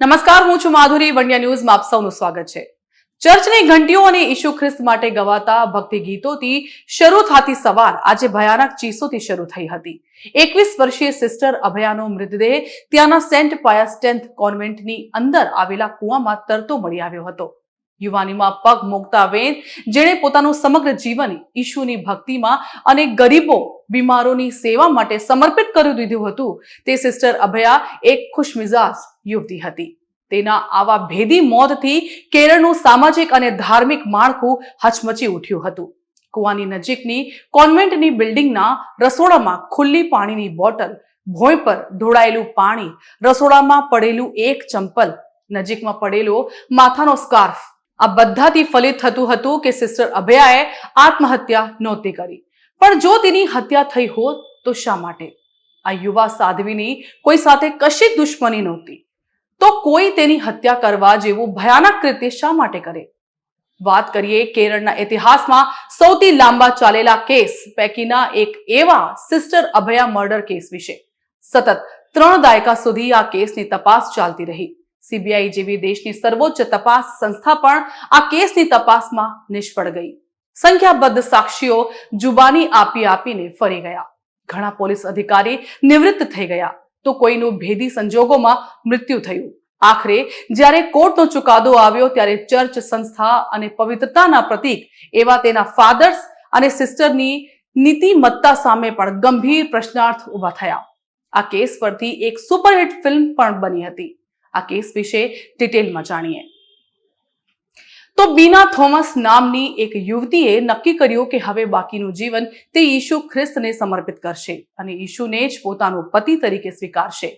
નમસ્કાર, હું છું માધુરી. વંડ્યા ન્યૂઝમાં આપ સૌનું સ્વાગત છે. ચર્ચની ઘંટીઓ અને ઈશુ ખ્રિસ્ત માટે ગવાતા ભક્તિ ગીતોથી શરૂ થતી સવાર આજે ભયાનક ચીસોથી શરૂ થઈ હતી. એકવીસ વર્ષીય સિસ્ટર અભયાનો મૃતદેહ ત્યાંના સેન્ટ પાયસ ટેન્થ કોન્વેન્ટની અંદર આવેલા કુવામાં તરતો મળી આવ્યો હતો. યુવાનીમાં પગ મૂકતા વેદ જેણે પોતાનું સમગ્ર જીવન ઈશુની ભક્તિમાં અને ગરીબો બીમારોની સેવા માટે સમર્પિત કરી દીધું હતું. તે સિસ્ટર અભયા એક ખુશમિજાજ યુવતી હતી. તેના આવા ભેદી મોતથી કેરળનું સામાજિક અને ધાર્મિક માળખું હચમચી ઉઠ્યું હતું. કુવાની નજીકની કોન્વેન્ટની બિલ્ડિંગના રસોડામાં ખુલ્લી પાણીની બોટલ, ભોંય પર ઢોળાયેલું પાણી, રસોડામાં પડેલું એક ચંપલ, નજીકમાં પડેલો માથાનો સ્કાર્ફ. આ બધાથી ફલિત થતું હતું કે સિસ્ટર અભયાએ આત્મહત્યા નહોતી કરી. પણ જો તેની હત્યા થઈ હોત, તો શા માટે? આ યુવા સાધ્વીની કોઈ સાથે કશી દુશ્મની નહોતી. તો કોઈ તેની હત્યા કરવા જેવું ભયાનક કૃત્ય શા માટે કરે? વાત કરીએ કેરળના ઇતિહાસમાં સૌથી લાંબા ચાલેલા કેસ પૈકીના એક એવા સિસ્ટર અભયા મર્ડર કેસ વિશે. સતત ત્રણ દાયકા સુધી આ કેસની તપાસ ચાલતી રહી. સીબીઆઈ જેવી દેશની સર્વોચ્ચ તપાસ સંસ્થા પણ આ કેસની તપાસમાં નિષ્ફળ ગઈ. સંખ્યાબદ્ધ સાક્ષીઓ જુબાની આપી આપીને ફરી ગયા. ઘણા પોલીસ અધિકારી નિવૃત્ત થઈ ગયા. તો કોઈનું ભેદી સંજોગોમાં મૃત્યુ થયું. આખરે જ્યારે કોર્ટનો ચુકાદો આવ્યો ત્યારે ચર્ચ સંસ્થા અને પવિત્રતાના પ્રતીક એવા તેના ફાધર્સ અને સિસ્ટરની નીતિમત્તા સામે પણ ગંભીર પ્રશ્નાર્થ ઊભા થયા. આ કેસ પરથી એક સુપરહિટ ફિલ્મ પણ બની હતી. આ કેસ વિશે ડિટેલમાં જાણીએ. તો બીના થોમસ નામની એક યુવતીએ નક્કી કર્યું કે હવે બાકીનું જીવન તે ઈશુ ખ્રિસ્તને સમર્પિત કરશે અને ઈશુને જ પોતાનો પતિ તરીકે સ્વીકારશે.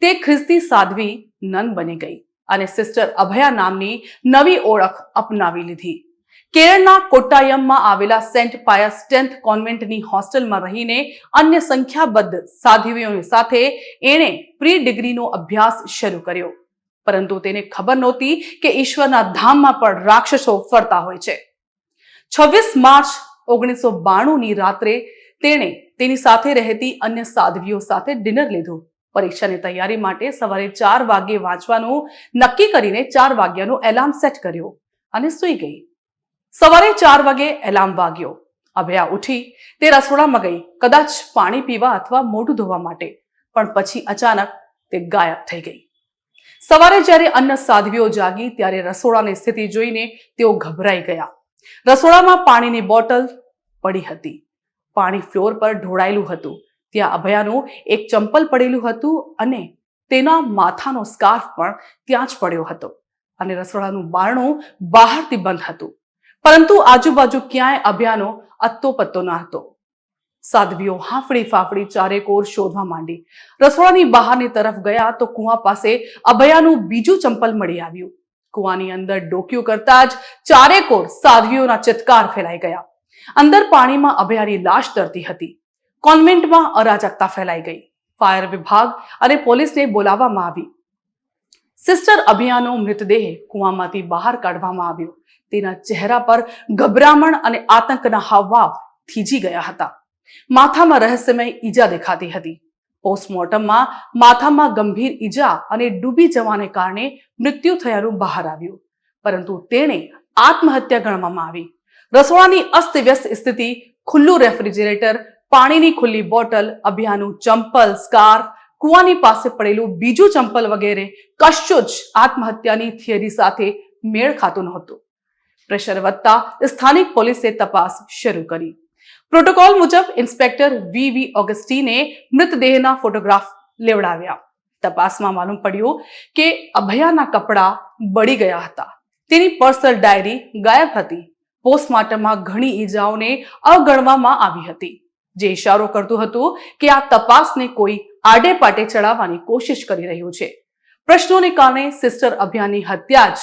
તે ખ્રિસ્તી સાધ્વી નન બની ગઈ અને સિસ્ટર અભયા નામની નવી ઓળખ અપનાવી લીધી. કેરળના કોટ્ટાયમમાં આવેલા સેન્ટ પાયસ ટેન્થ કોન્વેન્ટની હોસ્ટેલમાં રહીને અન્ય સંખ્યાબદ્ધ સાધ્વીઓની સાથે એણે પ્રી ડિગ્રીનો અભ્યાસ શરૂ કર્યો. પરંતુ તેને ખબર નહોતી કે ઈશ્વરના ધામમાં પણ રાક્ષસો ફરતા હોય છે. છવ્વીસ માર્ચ ઓગણીસો બાણુંની રાત્રે તેણે તેની સાથે રહેતી અન્ય સાધ્વીઓ સાથે ડિનર લીધું. પરીક્ષાની તૈયારી માટે સવારે ચાર વાગ્યે વાંચવાનું, નક્કી કરીને ચાર વાગ્યાનો એલાર્મ સેટ કર્યો અને સૂઈ ગઈ. સવારે ચાર વાગે એલાર્મ વાગ્યો. અભયા ઉઠી તે રસોડામાં ગઈ, કદાચ પાણી પીવા અથવા મોઢું ધોવા માટે. પણ પછી અચાનક તે ગાયબ થઈ ગઈ. સવારે જ્યારે અન્ન સાધ્વીઓ જાગી, ત્યારે રસોડાની સ્થિતિ જોઈને તેઓ ગભરાઈ ગયા. રસોડામાં પાણીની બોટલ પડી હતી. પાણી ફ્લોર પર ઢોળાયેલું હતું. ત્યાં અભયાનું એક ચંપલ પડેલું હતું અને તેના માથાનો સ્કાર્ફ પણ ત્યાં જ પડ્યો હતો અને રસોડાનું બારણું બહારથી બંધ હતું. પરંતુ આજુબાજુ ક્યાંય અભયાનો અત્તો પત્તો ન હતો. સાધ્વીઓ હાફડી ફાફડી ચારેકોર શોધવા માંડી. રસોડાની બહારની તરફ ગયા તો કુવા પાસે અભયાનું બીજું ચંપલ મળી આવ્યું. કુવાની અંદર ડોક્યું કરતા જ ચારેકોર સાધ્વીઓના ચિત્કાર ફેલાઈ ગયા. અંદર પાણીમાં અભયાની લાશ તરતી હતી. કોન્વેન્ટમાં અરાજકતા ફેલાઈ ગઈ. ફાયર વિભાગ અને પોલીસને બોલાવવામાં આવી. સિસ્ટર અભિયાનો મૃતદેહ કુવામાંથી બહાર કાઢવામાં આવ્યો. તેના ચહેરા પર ગભરામણ અને આતંકના હાવભાવ થીજી ગયા હતા. માથામાં રહસ્યમય ઈજા દેખાતી હતી. પોસ્ટમોર્ટમમાં માથામાં ગંભીર ઈજા અને ડૂબી જવાને કારણે મૃત્યુ થયાનું બહાર આવ્યું. પરંતુ તેણે આત્મહત્યા ગણવામાં આવી. રસોડાની અસ્તવ્યસ્ત સ્થિતિ, ખુલ્લું રેફ્રિજરેટર, પાણીની ખુલ્લી બોટલ અભિયાનું ચંપલ, સ્કાર્ફ, કુવાની પાસે પડેલું બીજું ચંપલ વગેરે કશું જ આત્મહત્યાની થિયરી સાથે મેળ ખાતું નહોતું. પ્રેશર વધતા સ્થાનિક પોલીસે તપાસ શરૂ કરી. પ્રોટોકોલ મુજબ ઇન્સ્પેક્ટર વી વી ઓગસ્ટીને મૃતદેહના ફોટોગ્રાફ લેવડાવ્યા. તપાસમાં માલુમ પડ્યું કે અભયાના કપડાં બળી ગયા હતા. તેની પર્સનલ ડાયરી ગાયબ હતી. પોસ્ટમોર્ટમમાં ઘણી ઈજાઓને અવગણવામાં આવી હતી. જે ઇશારો કરતું હતું કે આ તપાસને કોઈ આડે પાટે ચડાવવાની કોશિશ કરી રહ્યું છે. પ્રશ્નોને કારણે સિસ્ટર અભિયાનની હત્યા જ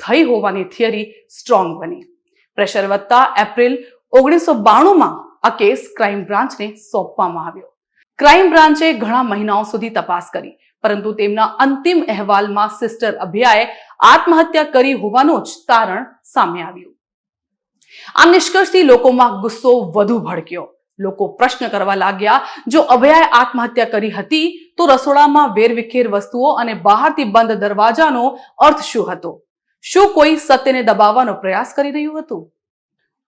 થઈ હોવાની થિયરી સ્ટ્રોંગ બની. પ્રેશર વધતા એપ્રિલ ઓગણીસો બાણુંમાં આ કેસ ક્રાઇમ બ્રાન્ચને સોંપવામાં આવ્યો. ક્રાઇમ બ્રાન્ચે ઘણા મહિનાઓ સુધી તપાસ કરી, પરંતુ તેમના અંતિમ અહેવાલમાં સિસ્ટર અભિયાએ આત્મહત્યા કરી હોવાનું જ તારણ સામે આવ્યું. આ નિષ્કર્ષથી લોકોમાં ગુસ્સો વધુ ભડક્યો. લોકો પ્રશ્ન કરવા લાગ્યા, જો અભયાએ આત્મહત્યા કરી હતી, તો રસોડામાં વેરવિખેર વસ્તુઓ અને બહારથી બંધ દરવાજાનો અર્થ શું હતો? શું કોઈ સત્યને દબાવવાનો પ્રયાસ કરી રહ્યું હતું?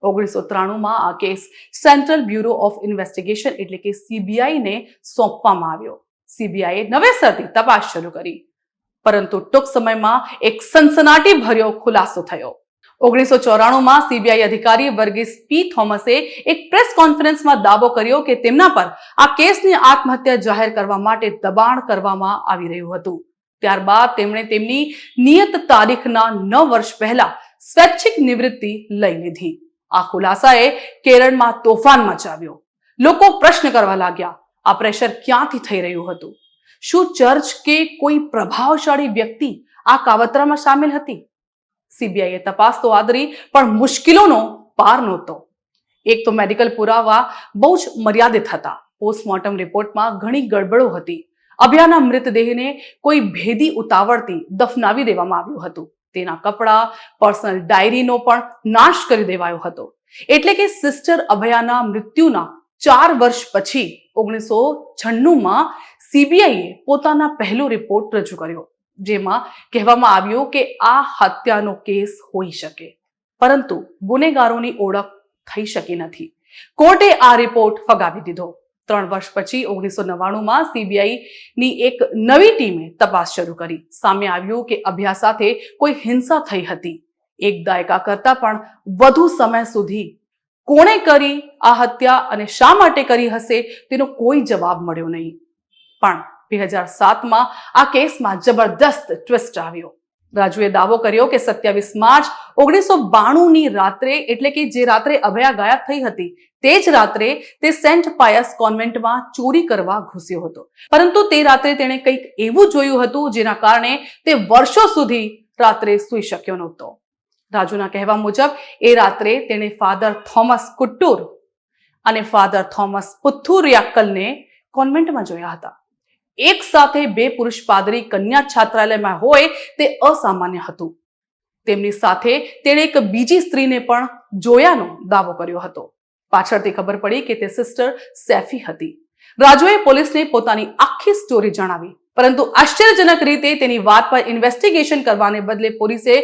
ઓગણીસો ત્રાણુંમાં આ case central bureau of investigation એટલે કે સીબીઆઈને સોંપવામાં આવ્યો. સીબીઆઈએ નવેસરથી તપાસ શરૂ કરી. પરંતુ ટૂંક સમયમાં એક સનસનાટી ભર્યો ખુલાસો થયો. ઓગણીસો ચોરાણુંમાં સીબીઆઈ અધિકારી વર્ગીસ પી થોમસે એક પ્રેસ કોન્ફરન્સમાં દાવો કર્યો કે તેમના પર આ કેસની આત્મહત્યા જાહેર કરવા માટે દબાણ કરવામાં આવી રહ્યું હતું. ત્યારબાદ તેમણે તેમની નિયત તારીખના નવ વર્ષ પહેલા સ્વૈચ્છિક નિવૃત્તિ લઈ લીધી. આ ખુલાસાએ કેરળમાં તોફાન મચાવ્યો. લોકો પ્રશ્ન કરવા લાગ્યા, આ પ્રેશર ક્યાંથી થઈ રહ્યું હતું? શું ચર્ચ કે કોઈ પ્રભાવશાળી વ્યક્તિ આ કાવતરામાં સામેલ હતી? સીબીઆઈએ તપાસ તો આદરી, પણ મુશ્કેલીનો પાર નહોતો. એક તો મેડિકલ પુરાવા બહુ જ મર્યાદિત હતા. પોસ્ટમોર્ટમ રિપોર્ટમાં ઘણી ગડબડો હતી. અભ્યાના મૃતદેહને કોઈ ભેદી ઉતાવળથી દફનાવી દેવામાં આવ્યું હતું. તેના કપડા પર્સનલ ડાયરીનો પણ નાશ કરી દેવાયો હતો. એટલે કે સિસ્ટર અભયાના મૃત્યુના ચાર વર્ષ પછી ઓગણીસો છન્નુંમાં સીબીઆઈએ પોતાના પહેલો રિપોર્ટ રજૂ કર્યો, જેમાં કહેવામાં આવ્યું કે આ હત્યાનો કેસ હોઈ શકે. પરંતુ ગુનેગારોની ઓળખ થઈ શકી નથી. કોર્ટે આ રિપોર્ટ ફગાવી દીધો. ત્રણ વર્ષ પછી ઓગણીસો નવ્વાણુંમાં સીબીઆઈની એક નવી ટીમે તપાસ શરૂ કરી. સામે આવ્યું કે અભ્યા સાથે કોઈ હિંસા થઈ હતી. એક દાયકા કરતા પણ વધુ સમય સુધી કોણે કરી આ હત્યા અને શા માટે કરી હશે તેનો કોઈ જવાબ મળ્યો નહીં. પણ બે હજાર સાતમાં આ કેસમાં જબરદસ્ત ટ્વિસ્ટ આવ્યો. રાજુએ દાવો કર્યો કે સત્યાવીસ માર્ચ ઓગણીસો બાણુંની રાત્રે, એટલે કે જે રાત્રે અભયા ગાયબ થઈ હતી, તે જ રાત્રે તે સેન્ટ પાયસ કોન્વેન્ટમાં ચોરી કરવા ઘૂસ્યો હતો. પરંતુ તે રાત્રે તેણે કંઈક એવું જોયું હતું, જેના કારણે તે વર્ષો સુધી રાત્રે સૂઈ શક્યો નહોતો. રાજુના કહેવા મુજબ, એ રાત્રે તેણે ફાધર થોમસ કુટ્ટુર અને ફાધર થોમસ પુથુરિયાક્કલને કોન્વેન્ટમાં જોયા હતા. એક સાથે બે પુરુષ પાદરી કન્યા છાત્રાલયમાં હોય તે અસામાન્ય હતું. તેમની સાથે તેણે એક બીજી સ્ત્રીને પણ જોયાનો દાવો કર્યો હતો. પાછળથી ખબર પડી કે તે સિસ્ટર સેફી હતી. રાજુએ પોલીસને પોતાની આખી સ્ટોરી જણાવી. પરંતુ આશ્ચર્યજનક રીતે તેની વાત પર ઇન્વેસ્ટિગેશન કરવાને બદલે પોલીસે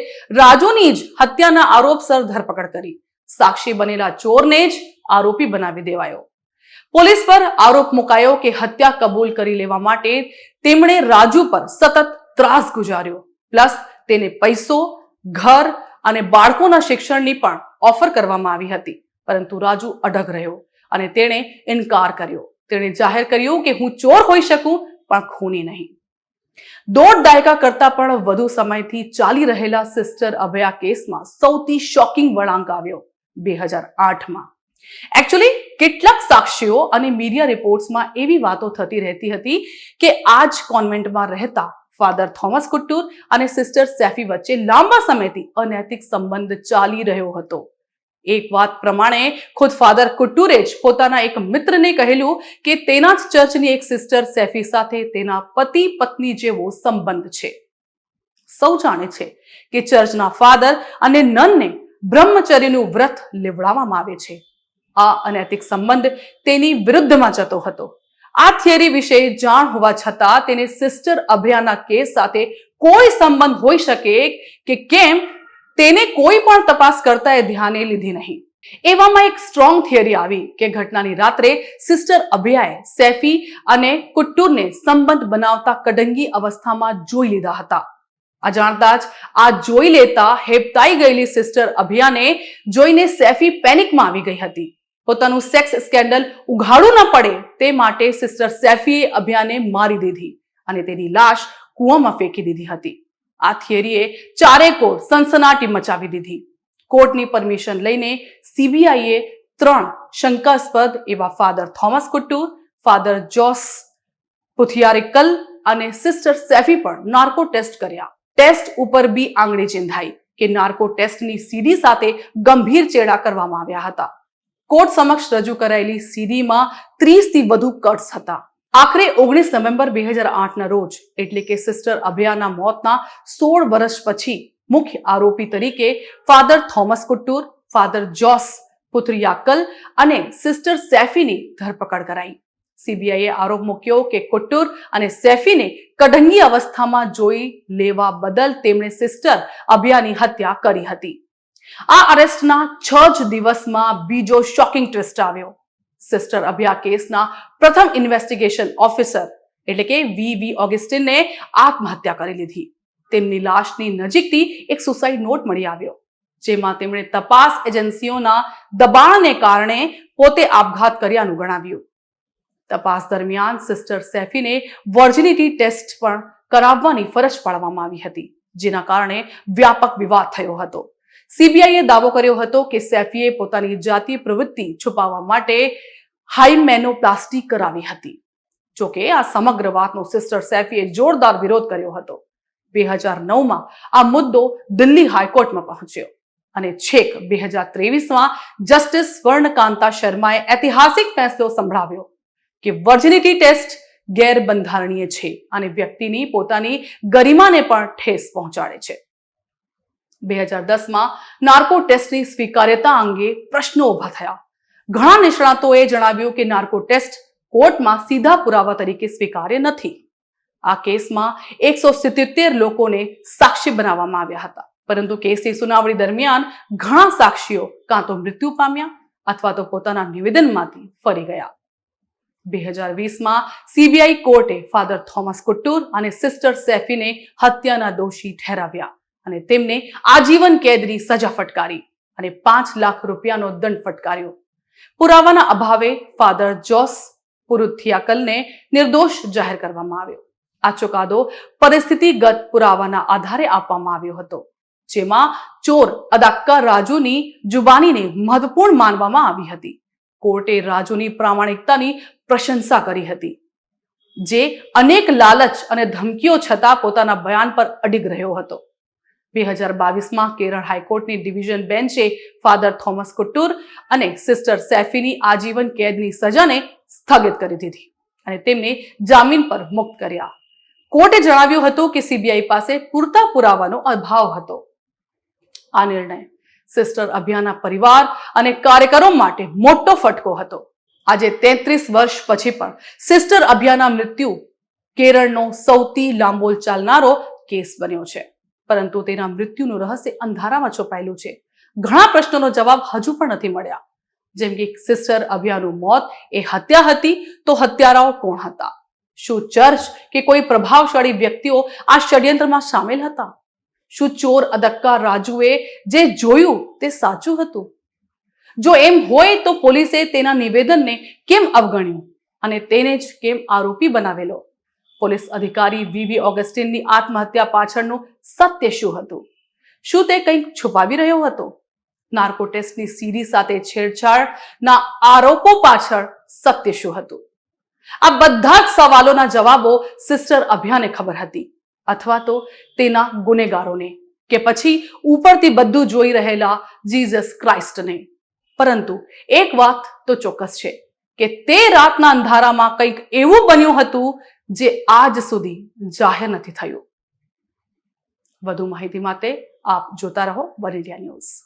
રાજુની જ હત્યાના આરોપસર ધરપકડ કરી. સાક્ષી બનેલા ચોરને જ આરોપી બનાવી દેવાયો. પોલીસ પર આરોપ મુકાયો કે હત્યા કબૂલ કરી લેવા માટે તેમણે રાજુ પર સતત ત્રાસ ગુજાર્યો. પ્લસ તેને પૈસો, ઘર અને બાળકોના શિક્ષણની પણ ઓફર કરવામાં આવી હતી. પરંતુ રાજુ અડગ રહ્યો અને તેણે ઇનકાર કર્યો. તેણે જાહેર કર્યું કે હું ચોર હોઈ શકું, પણ ખૂની નહીં. દોઢ દાયકા કરતા પણ વધુ સમયથી ચાલી રહેલા સિસ્ટર અભયા કેસમાં સૌથી શોકિંગ વળાંક આવ્યો. બે હજાર આઠમાં. એકચ્યુઅલી કેટલાક સાક્ષીઓ અને મીડિયા રિપોર્ટ્સમાં એવી વાતો થતી રહેતી હતી કે આ જ કોન્વેન્ટમાં રહેતા ફાધર થોમસ કુટ્ટુર અને સિસ્ટર સેફી વચ્ચે લાંબા સમયથી અનૈતિક સંબંધ ચાલી રહ્યો હતો. એક વાત પ્રમાણે, ખુદ ફાધર કુટ્ટુરે જ પોતાના એક મિત્રને કહેલું કે તેના જ ચર્ચની એક સિસ્ટર સેફી સાથે તેના પતિ પત્ની જેવો સંબંધ છે. સૌ જાણે છે કે ચર્ચના ફાધર અને નનને બ્રહ્મચર્યનું વ્રત લેવડાવવામાં આવે છે. આ અનૈતિક સંબંધ તેની વિરુદ્ધમાં જતો હતો. આ થિયરી વિશે જાણ હોવા છતાં તેને સિસ્ટર અભયાના કેસ સાથે કોઈ સંબંધ હોઈ શકે કે કેમ તેને કોઈ પણ તપાસ કરતાએ ધ્યાને લીધી નહીં. એવામાં એક સ્ટ્રોંગ થિયરી આવી કે ઘટનાની રાત્રે સિસ્ટર અભિયાએ સેફી અને કુટ્ટુરને સંબંધ બનાવતા કડંગી અવસ્થામાં જોઈ લીધા હતા. અજાણતા જ આ જોઈ લેતા હેપતાઈ ગયેલી સિસ્ટર અભિયાને જોઈને સેફી પેનિકમાં આવી ગઈ હતી. પોતાનું સેક્સ સ્કેન્ડલ ઉઘાડું ન પડે તે માટે સિસ્ટર સેફીએ અભિયાને મારી દીધી અને તેની લાશ કૂવામાં ફેંકી દીધી હતી. આ થિયરીએ ચારેકોર સનસનાટી મચાવી દીધી. કોર્ટની પરમિશન લઈને સીબીઆઈએ ત્રણ શંકાસ્પદ એવા ફાધર થોમસ કુટ્ટુ, ફાધર જોસ પુથિયારિકલ અને સિસ્ટર સેફી પર નાર્કો ટેસ્ટ કર્યા. ટેસ્ટ ઉપર બી આંગળી ચિંધાઈ કે નાર્કો ટેસ્ટની સીડી સાથે ગંભીર ચેડા કરવામાં આવ્યા હતા. કોર્ટ સમક્ષ રજૂ કરાયેલી સીડીમાં ત્રીસથી વધુ કટ્સ હતા. આખરે ઓગણીસ નવેમ્બર બે હજાર આઠના રોજ, એટલે કે સિસ્ટર અભયાના મોતના સોળ વર્ષ પછી, મુખ્ય આરોપી તરીકે father Thomas Kottoor, father Jose Puthrikayil અને સિસ્ટર સેફીની ધરપકડ કરાઈ. સીબીઆઈએ આરોપ મૂક્યો કે કુટ્ટુર અને સેફીને કઢંગી અવસ્થામાં જોઈ લેવા બદલ તેમણે સિસ્ટર અભિયાની હત્યા કરી હતી. આ અરેસ્ટના છ જ દિવસમાં બીજો શોકિંગ ટ્વિસ્ટ આવ્યો. સિસ્ટર અભિયા કેસના પ્રથમ ઇન્વેસ્ટિગેશન ઓફિસર એટલે કે વી વી ઓગેસ્ટિનને આત્મહત્યા કરી લીધી. તેમની લાશની નજીકથી એક સુસાઇડ નોટ મળી આવ્યો, જેમાં તેમણે તપાસ એજન્સીઓના દબાણને કારણે પોતે આપઘાત કર્યાનું ગણાવ્યું. તપાસ દરમિયાન સિસ્ટર સેફીને વર્જિનિટી ટેસ્ટ પણ કરાવવાની ફરજ પાડવામાં આવી હતી, જેના કારણે વ્યાપક વિવાદ થયો હતો. સીબીઆઈએ દાવો કર્યો હતો કે સેફીએ પોતાની જાતીય પ્રવૃત્તિ છુપાવવા માટે હાઇમેનોપ્લાસ્ટી કરાવી હતી. જોકે આ સમગ્ર વાતનો સિસ્ટર સેફીએ જોરદાર વિરોધ કર્યો હતો. બે હજાર નવમાં આ મુદ્દો દિલ્હી હાઈકોર્ટમાં પહોંચ્યો અને છેક બે હજાર ત્રેવીસમાં જસ્ટિસ સ્વર્ણકાંતા શર્માએ ઐતિહાસિક ફેસલો સંભળાવ્યો કે વર્જિનિટી ટેસ્ટ ગેરબંધારણીય છે અને વ્યક્તિની પોતાની ગરિમાને પણ ઠેસ પહોંચાડે છે. બે હજાર દસમાં નાર્કો ટેસ્ટની સ્વીકાર્યતા અંગે પ્રશ્નો ઊભા થયા. ઘણા નિષ્ણાતોએ જણાવ્યું કે નાર્કો ટેસ્ટ કોર્ટમાં સીધા પુરાવા તરીકે સ્વીકાર્ય નથી. આ કેસમાં એકસો સિત્યોતેર લોકોને સાક્ષી બનાવવામાં આવ્યા હતા. પરંતુ કેસની સુનાવણી દરમિયાન ઘણા સાક્ષીઓ કાં તો મૃત્યુ પામ્યા અથવા તો પોતાના નિવેદનમાંથી ફરી ગયા. બે હજાર વીસમાં સીબીઆઈ કોર્ટે ફાધર થોમસ કુટ્ટુર અને સિસ્ટર સેફીને હત્યાના દોષી ઠેરાવ્યા. અને તેમને આજીવન કેદની સજા ફટકારી અને પાંચ લાખ રૂપિયાનો દંડ ફટકાર્યો. પુરાવાના અભાવે ફાધર જોસ પુરુથિયાકલને નિર્દોષ જાહેર કરવામાં આવ્યો. આ ચુકાદો પરિસ્થિતિગત પુરાવાના આધારે આપવામાં આવ્યો હતો, જેમાં ચોર અદાક્કા રાજુની જુબાનીને મહત્વપૂર્ણ માનવામાં આવી હતી. કોર્ટે રાજુની પ્રામાણિકતાની પ્રશંસા કરી હતી, જે અનેક લાલચ અને ધમકીઓ છતાં પોતાના બયાન પર અડીગ રહ્યો હતો. બે હજાર બાવીસમાં કેરળ હાઈકોર્ટની ડિવિઝન બેન્ચે ફાધર થોમસ કુટ્ટુર અને સિસ્ટર સેફીની આજીવન કેદની સજાને સ્થગિત કરી દીધી અને તેમને જામીન પર મુક્ત કર્યા. કોર્ટે જણાવ્યું હતું કે સીબીઆઈ પાસે પૂરતા પુરાવાનો અભાવ હતો. આ નિર્ણય સિસ્ટર અભિયાના પરિવાર અને કાર્યકરો માટે મોટો ફટકો હતો. આજે તેત્રીસ વર્ષ પછી પણ સિસ્ટર અભિયાના મૃત્યુ કેરળનો સૌથી લાંબો ચાલનારો કેસ બન્યો છે. પરંતુ તેના મૃત્યુનું રહસ્ય અંધારામાં છુપાયેલું છે. ઘણા પ્રશ્નોનો જવાબ હજુ પણ નથી મળ્યા. જેમ કે સિસ્ટર અભિયાનું મોત એ હત્યા હતી તો હત્યારાઓ કોણ હતા? શું ચર્ચ કે કોઈ પ્રભાવશાળી વ્યક્તિઓ આ ષડયંત્રમાં સામેલ હતા? શું ચોર અદક્કા રાજુએ જે જોયું તે સાચું હતું? જો એમ હોય તો પોલીસે તેના નિવેદનને કેમ અવગણ્યું? અને તેને જ કેમ આરોપી બનાવેલો? પોલીસ અધિકારી વીવી ઓગસ્ટિનની આત્મહત્યા પાછળનું સત્ય શું હતું? શું તે કંઈક છુપાવી રહ્યો હતો? નાર્કો ટેસ્ટની સીડી સાથે છેડછાડના આરોપો પાછળ સત્ય શું હતું? આ બધા જ સવાલોના જવાબો સિસ્ટર અભિયાને ખબર હતી, અથવા તો તેના ગુનેગારોને, કે પછી ઉપરથી બધું જોઈ રહેલા જીસસ ક્રાઇસ્ટને. પરંતુ એક વાત તો ચોક્કસ છે, કે તે રાતના અંધારામાં કંઈક એવું બન્યું હતું જે આજ સુધી જાહેર નથી થયું. વધુ માહિતી માટે આપ જોતા રહો વન ન્યૂઝ.